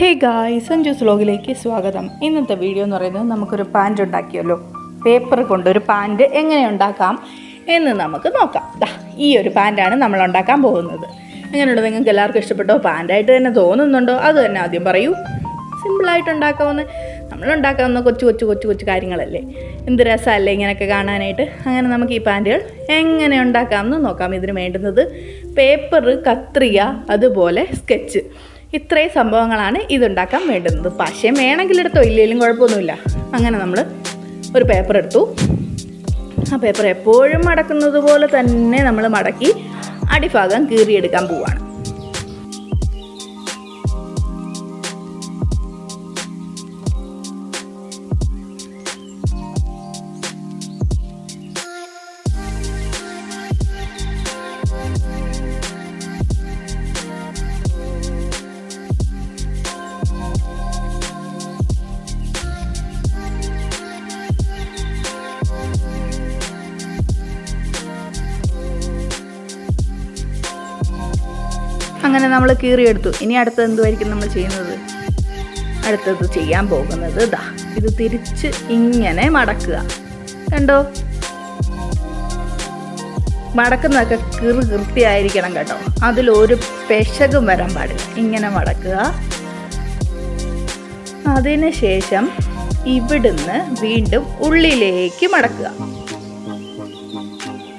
Hey guys juice വ്ലോഗിലേക്ക് സ്വാഗതം. ഇന്നത്തെ video എന്ന് പറയുന്നത് നമുക്കൊരു പാന്റ് ഉണ്ടാക്കിയല്ലോ. പേപ്പർ ഒരു പാന്റ് എങ്ങനെ ഉണ്ടാക്കാം എന്ന് നമുക്ക് നോക്കാം. ഈ ഒരു പാന്റാണ് നമ്മൾ ഉണ്ടാക്കാൻ പോകുന്നത്. അങ്ങനെയുള്ള നിങ്ങൾക്ക് എല്ലാവർക്കും ഇഷ്ടപ്പെട്ടോ? പാന്റായിട്ട് തന്നെ തോന്നുന്നുണ്ടോ? അത് തന്നെ ആദ്യം പറയൂ. സിമ്പിളായിട്ട് ഉണ്ടാക്കാവുന്ന നമ്മൾ ഉണ്ടാക്കാവുന്ന കൊച്ചു കൊച്ചു കൊച്ചു കൊച്ചു കാര്യങ്ങളല്ലേ? എന്ത് രസമല്ലേ ഇങ്ങനെയൊക്കെ കാണാനായിട്ട്? അങ്ങനെ നമുക്ക് ഈ പാന്റുകൾ എങ്ങനെ ഉണ്ടാക്കാമെന്ന് നോക്കാം. ഇതിന് വേണ്ടുന്നത് പേപ്പർ കത്രിക അതുപോലെ സ്കെച്ച് ഇത്രയും സംഭവങ്ങളാണ് ഇതുണ്ടാക്കാൻ വേണ്ടുന്നത്. പക്ഷേ വേണമെങ്കിൽ എടുത്തോ? ഇല്ലെങ്കിലും കുഴപ്പമൊന്നുമില്ല. അങ്ങനെ നമ്മൾ ഒരു പേപ്പർ എടുത്തു. ആ പേപ്പർ എപ്പോഴും മടക്കുന്നത് പോലെ തന്നെ നമ്മൾ മടക്കി അടിഭാഗം കീറിയെടുക്കാൻ പോവാണ്. അങ്ങനെ നമ്മൾ കീറിയെടുത്തു. ഇനി അടുത്തത് എന്തുമായിരിക്കും നമ്മൾ ചെയ്യുന്നത്? അടുത്തത് ചെയ്യാൻ പോകുന്നത് ദാ ഇത് തിരിച്ച് ഇങ്ങനെ മടക്കുക. കണ്ടോ? മടക്കുന്നതൊക്കെ കിറു കൃത്യമായിരിക്കണം കേട്ടോ. അതിലൊരു പെശകും വരാൻ പാടില്ല. ഇങ്ങനെ മടക്കുക. അതിന് ശേഷം ഇവിടുന്ന് വീണ്ടും ഉള്ളിലേക്ക് മടക്കുക.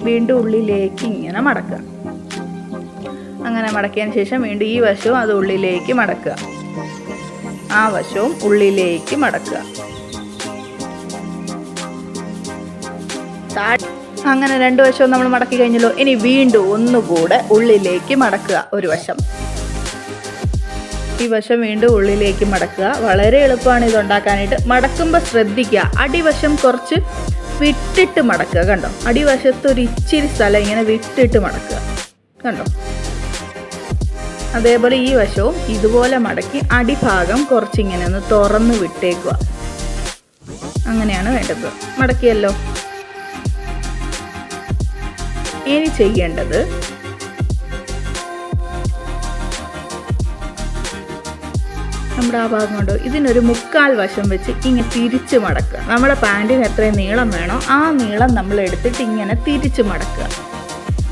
വീണ്ടും ഉള്ളിലേക്ക് ഇങ്ങനെ മടക്കുക. അങ്ങനെ മടക്കിയതിന് ശേഷം വീണ്ടും ഈ വശവും അത് ഉള്ളിലേക്ക് മടക്കുക. ആ വശവും ഉള്ളിലേക്ക് മടക്കുക. അങ്ങനെ രണ്ട് വശവും നമ്മൾ മടക്കി കഴിഞ്ഞല്ലോ. ഇനി വീണ്ടും ഒന്നുകൂടെ ഉള്ളിലേക്ക് മടക്കുക ഒരു വശം. ഈ വശം വീണ്ടും ഉള്ളിലേക്ക് മടക്കുക. വളരെ എളുപ്പമാണ് ഇത് ഉണ്ടാക്കാനായിട്ട്. മടക്കുമ്പോൾ ശ്രദ്ധിക്കുക. അടിവശം കുറച്ച് വിട്ടിട്ട് മടക്കുക കണ്ടോ? അടിവശത്ത് ഒരു ഇച്ചിരി സ്ഥലം ഇങ്ങനെ വിട്ടിട്ട് മടക്കുക. കണ്ടോ? അതേപോലെ ഈ വശവും ഇതുപോലെ മടക്കി അടിഭാഗം കുറച്ചിങ്ങനെ ഒന്ന് തുറന്ന് വിട്ടേക്കുക. അങ്ങനെയാണ് വേണ്ടത്. മടക്കിയല്ലോ. ഇനി ചെയ്യേണ്ടത് നമ്മുടെ ആ ഭാഗം കൊണ്ട് ഇതിനൊരു മുക്കാൽ വശം വെച്ച് ഇങ്ങനെ തിരിച്ച് മടക്കുക. നമ്മുടെ പാന്റിന് എത്രയും നീളം വേണോ ആ നീളം നമ്മൾ എടുത്തിട്ട് ഇങ്ങനെ തിരിച്ച് മടക്കുക.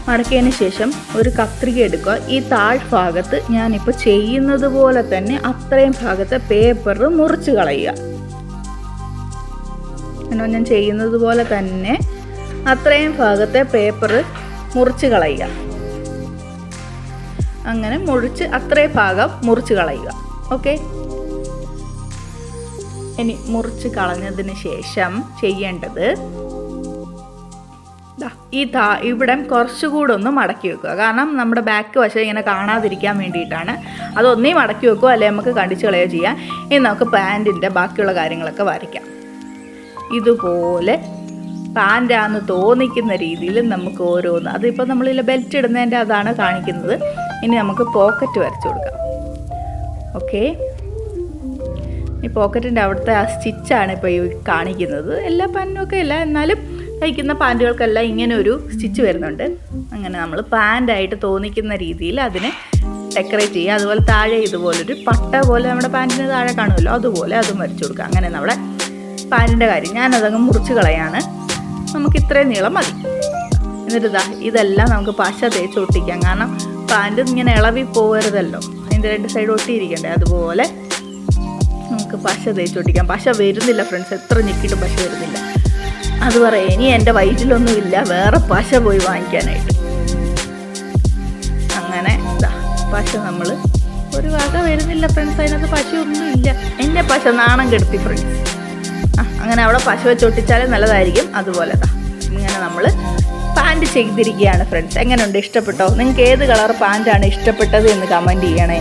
മടക്കിയതിന് ശേഷം ഒരു കത്രിക എടുക്കുക. ഈ താഴ്ഭാഗത്ത് ഞാനിപ്പോൾ ചെയ്യുന്നത് പോലെ തന്നെ അത്രയും ഭാഗത്തെ പേപ്പർ മുറിച്ച് കളയുക. എന്നോ ഞാൻ ചെയ്യുന്നത് പോലെ തന്നെ അത്രയും ഭാഗത്തെ പേപ്പർ മുറിച്ച് കളയുക. അങ്ങനെ മുറിച്ച് അത്രയും ഭാഗം മുറിച്ച് കളയുക. ഓക്കെ? ഇനി മുറിച്ച് കളഞ്ഞതിന് ശേഷം ചെയ്യേണ്ടത് ഈ താ ഇവിടെ കുറച്ചുകൂടെ ഒന്ന് മടക്കി വെക്കുക. കാരണം നമ്മുടെ ബാക്ക് വശം ഇങ്ങനെ കാണാതിരിക്കാൻ വേണ്ടിയിട്ടാണ്. അതൊന്നേ മടക്കി വെക്കുക അല്ലെങ്കിൽ നമുക്ക് കണ്ടിച്ച് കളയുകയോ ചെയ്യാം. ഇനി നമുക്ക് പാന്റിന്റെ ബാക്കിയുള്ള കാര്യങ്ങളൊക്കെ വരയ്ക്കാം. ഇതുപോലെ പാന്റാന്ന് തോന്നിക്കുന്ന രീതിയിൽ നമുക്ക് ഓരോന്ന്. അതിപ്പോൾ നമ്മളിൽ ബെൽറ്റ് ഇടുന്നതിന്റെ അതാണ് കാണിക്കുന്നത്. ഇനി നമുക്ക് പോക്കറ്റ് വരച്ചു കൊടുക്കാം. ഓക്കേ ഈ പോക്കറ്റിന്റെ അവിടുത്തെ ആ സ്റ്റിച്ചാണ് ഇപ്പോൾ ഈ കാണിക്കുന്നത്. എല്ലാ പാന്റിനും ഒക്കെ എല്ലാം എന്നാലും തയ്ക്കുന്ന പാന്റുകൾക്കെല്ലാം ഇങ്ങനെ ഒരു സ്റ്റിച്ച് വരുന്നുണ്ട്. അങ്ങനെ നമ്മൾ പാന്റായിട്ട് തോന്നിക്കുന്ന രീതിയിൽ അതിനെ ഡെക്കറേറ്റ് ചെയ്യുക. അതുപോലെ താഴെ ഇതുപോലൊരു പട്ട പോലെ നമ്മുടെ പാന്റിന് താഴെ കാണുമല്ലോ അതുപോലെ അതും വരച്ചു കൊടുക്കുക. അങ്ങനെ നമ്മുടെ പാന്റിന്റെ കാര്യം ഞാനതങ്ങ് മുറിച്ച് കളയാണ്. നമുക്ക് ഇത്രയും നീളം മതി. എന്നിട്ട് ഇതാ ഇതെല്ലാം നമുക്ക് പശ തേച്ച് ഒട്ടിക്കാം. കാരണം പാന്റ് ഇങ്ങനെ ഇളവി പോകരുതല്ലോ. അതിന്റെ രണ്ട് സൈഡ് ഒട്ടിയിരിക്കണ്ടേ. അതുപോലെ നമുക്ക് പശ തേച്ച് ഒട്ടിക്കാം. പശ വരുന്നില്ല ഫ്രണ്ട്സ്. എത്ര ഞെക്കിയിട്ടും പശ വരുന്നില്ല. അത് പറയാം ഇനി എന്റെ വയറ്റിലൊന്നുമില്ല വേറെ പശ പോയി വാങ്ങിക്കാനായിട്ട്. അങ്ങനെ ദാ പശ നമ്മൾ ഒരു വക വരുന്നില്ല ഫ്രണ്ട്സ് അതിനകത്ത് പശയൊന്നും ഇല്ല. എന്റെ പശ നാണം കെടുത്തി ഫ്രണ്ട്സ് ആ അങ്ങനെ അവിടെ പശ വെച്ചൊട്ടിച്ചാലും നല്ലതായിരിക്കും. അതുപോലെ താ ഇങ്ങനെ നമ്മൾ പാന്റ് ചെയ്തിരിക്കുകയാണ് ഫ്രണ്ട്സ് എങ്ങനെയുണ്ട്? ഇഷ്ടപ്പെട്ടോ? നിങ്ങൾക്ക് ഏത് കളർ പാന്റാണ് ഇഷ്ടപ്പെട്ടത് എന്ന് കമന്റ് ചെയ്യണേ.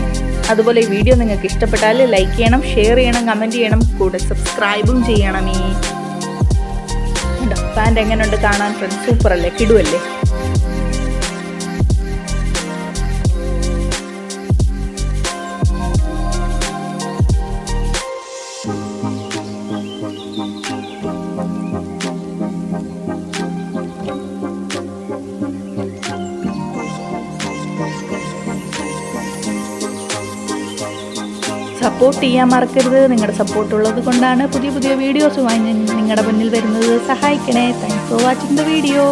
അതുപോലെ ഈ വീഡിയോ നിങ്ങൾക്ക് ഇഷ്ടപ്പെട്ടാൽ ലൈക്ക് ചെയ്യണം ഷെയർ ചെയ്യണം കമന്റ് ചെയ്യണം കൂടെ സബ്സ്ക്രൈബും ചെയ്യണം കണ്ടോ പാന്റ് എങ്ങനെയുണ്ട് കാണാൻ ഫ്രണ്ട് സൂപ്പർ അല്ലേ കിടുവല്ലേ Thank you. സപ്പോർട്ട് ചെയ്യാൻ മറക്കരുത്. നിങ്ങളുടെ സപ്പോർട്ടുള്ളത് കൊണ്ടാണ് പുതിയ പുതിയ വീഡിയോസുമായി നിങ്ങളുടെ മുന്നിൽ വരുന്നത്. സഹായിക്കണേ. Thanks for watching the video